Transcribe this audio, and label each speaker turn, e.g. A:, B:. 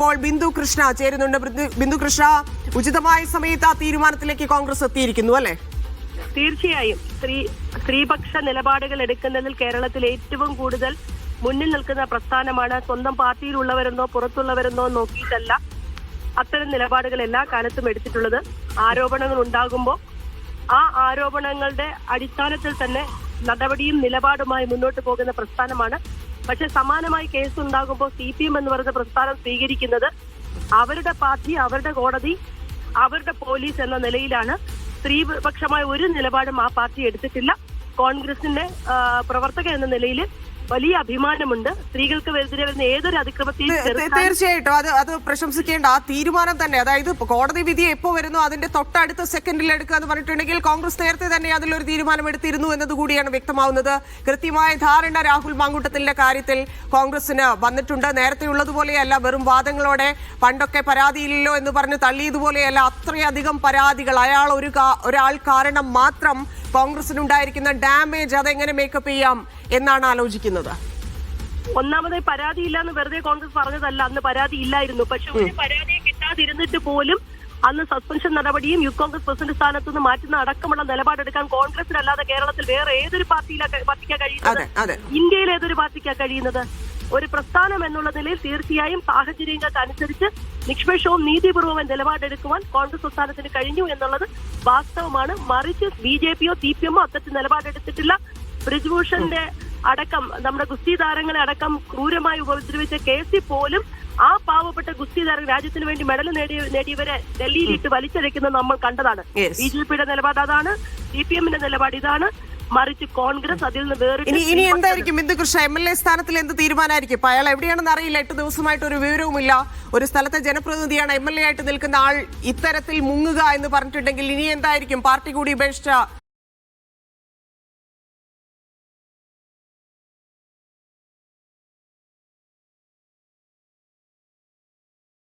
A: ഇപ്പോൾ ബിന്ദു കൃഷ്ണ ചേരുന്നുണ്ട്. ബിന്ദു- കൃഷ്ണ ഉചിതമായ സമയത്ത് ആ തീരുമാനത്തിലേക്ക് കോൺഗ്രസ് എത്തിയിരിക്കുന്നു അല്ലെ?
B: തീർച്ചയായും. സ്ത്രീ സ്ത്രീപക്ഷ നിലപാടുകൾ എടുക്കുന്നതിൽ കേരളത്തിൽ ഏറ്റവും കൂടുതൽ മുന്നിൽ നിൽക്കുന്ന പ്രസ്ഥാനമാണ്. സ്വന്തം പാർട്ടിയിലുള്ളവരെന്നോ പുറത്തുള്ളവരെന്നോ നോക്കിയിട്ടല്ല അത്തരം നിലപാടുകൾ എല്ലാ കാലത്തും എടുത്തിട്ടുള്ളത്. ആരോപണങ്ങൾ ഉണ്ടാകുമ്പോൾ ആ ആരോപണങ്ങളുടെ അടിസ്ഥാനത്തിൽ തന്നെ നടപടിയും നിലപാടുമായി മുന്നോട്ട് പോകുന്ന പ്രസ്ഥാനമാണ് പക്ഷെ സമാനമായി കേസ് ഉണ്ടാകുമ്പോൾ സി പി എം എന്ന് പറയുന്ന പ്രസ്ഥാനം സ്വീകരിക്കുന്നത് അവരുടെ പാർട്ടി അവരുടെ കോടതി അവരുടെ പോലീസ് എന്ന നിലയിലാണ്. സ്ത്രീപക്ഷമായ ഒരു നിലപാടും ആ പാർട്ടി എടുത്തിട്ടില്ല. കോൺഗ്രസിന്റെ പ്രവർത്തക എന്ന നിലയിൽ വലിയ അഭിമാനമുണ്ട്. സ്ത്രീകൾക്ക് എതിരെ വരുന്ന ഏതൊരു അതിക്രമത്തെയും
A: തീർച്ചയായിട്ടും അത് അത് പ്രശംസിക്കേണ്ട ആ തീരുമാനം തന്നെ. അതായത് കോടതി വിധി എപ്പോ വരുന്നു അതിന്റെ തൊട്ടടുത്ത സെക്കൻഡിൽ എടുക്കുക എന്ന് പറഞ്ഞിട്ടുണ്ടെങ്കിൽ കോൺഗ്രസ് നേരത്തെ തന്നെ അതിലൊരു തീരുമാനം എടുത്തിരുന്നു എന്നതുകൂടിയാണ് വ്യക്തമാവുന്നത്. കൃത്യമായ ധാരണ രാഹുൽ മാങ്കൂട്ടത്തിന്റെ കാര്യത്തിൽ കോൺഗ്രസിന് വന്നിട്ടുണ്ട്. നേരത്തെ ഉള്ളതുപോലെയല്ല വെറും വാദങ്ങളോടെ പണ്ടൊക്കെ പരാതിയില്ലല്ലോ എന്ന് പറഞ്ഞ് തള്ളിയതുപോലെയല്ല അത്രയധികം പരാതികൾ അയാൾ ഒരു ഒരാൾ കാരണം മാത്രം കോൺഗ്രസിനുണ്ടായിരിക്കുന്ന ഡാമേജ് അതെങ്ങനെ മേക്കപ്പ് ചെയ്യാം എന്നാണ് ആലോചിക്കുന്നത്?
B: ഒന്നാമതായി പരാതി ഇല്ലാന്ന് വെറുതെ കോൺഗ്രസ് പറഞ്ഞതല്ല അന്ന് പരാതി ഇല്ലായിരുന്നു പക്ഷെ ഒരു പരാതി കിട്ടാതിരുന്നിട്ട് പോലും അന്ന് സസ്പെൻഷൻ നടപടിയും യൂത്ത് കോൺഗ്രസ് പ്രസിഡന്റ് സ്ഥാനത്ത് നിന്ന് മാറ്റുന്ന അടക്കമുള്ള നിലപാടെടുക്കാൻ കോൺഗ്രസിനല്ലാതെ കേരളത്തിൽ വേറെ ഏതൊരു പാർട്ടിയിലാ പാർട്ടിക്കാ കഴിയുന്നത്? ഇന്ത്യയിൽ ഏതൊരു പാർട്ടിക്കാ കഴിയുന്നത്? ഒരു പ്രസ്ഥാനം എന്നുള്ള നിലയിൽ തീർച്ചയായും സാഹചര്യങ്ങൾക്ക് അനുസരിച്ച് നിഷ്പക്ഷവും നീതിപൂർവം നിലപാടെടുക്കുവാൻ കോൺഗ്രസ് സംസ്ഥാനത്തിന് കഴിഞ്ഞു എന്നുള്ളത് വാസ്തവമാണ്. മറിച്ച് ബി ജെ പിയോ സി പി എമ്മോ അത്തരത്തിൽ നിലപാടെടുത്തിട്ടില്ല. ബ്രിജ്ഭൂഷന്റെ അടക്കം നമ്മുടെ ഗുസ്തി താരങ്ങളെ അടക്കം ക്രൂരമായി ഉപദ്രവിച്ച കേസിൽ പോലും ആ പാവപ്പെട്ട ഗുസ്തി താരം രാജ്യത്തിന് വേണ്ടി മെഡൽ നേടിയ നേടിയവരെ ഡൽഹിയിലിട്ട് വലിച്ചഴക്കുന്നത് നമ്മൾ കണ്ടതാണ്. ബി ജെ പിയുടെ നിലപാട് അതാണ് സി പി എമ്മിന്റെ നിലപാട് ഇതാണ്. മറിച്ച് കോൺഗ്രസ് അതിൽ നിന്ന് വേറിട്ട്
A: ഇനി ഇനി എന്തായിരിക്കും? Bindu Krishna M L A സ്ഥാനത്തിൽ എന്ത് തീരുമാനമായിരിക്കും? അയാൾ എവിടെയാണെന്ന് അറിയില്ല. എട്ട് ദിവസമായിട്ട് ഒരു വിവരവുമില്ല. ഒരു സ്ഥലത്തെ ജനപ്രതിനിധിയാണ് എം എൽ എ ആയിട്ട് നിൽക്കുന്ന ആൾ ഇത്തരത്തിൽ മുങ്ങുക എന്ന് പറഞ്ഞിട്ടുണ്ടെങ്കിൽ ഇനി എന്തായിരിക്കും? പാർട്ടി കൂടി ഉപേക്ഷിച്ച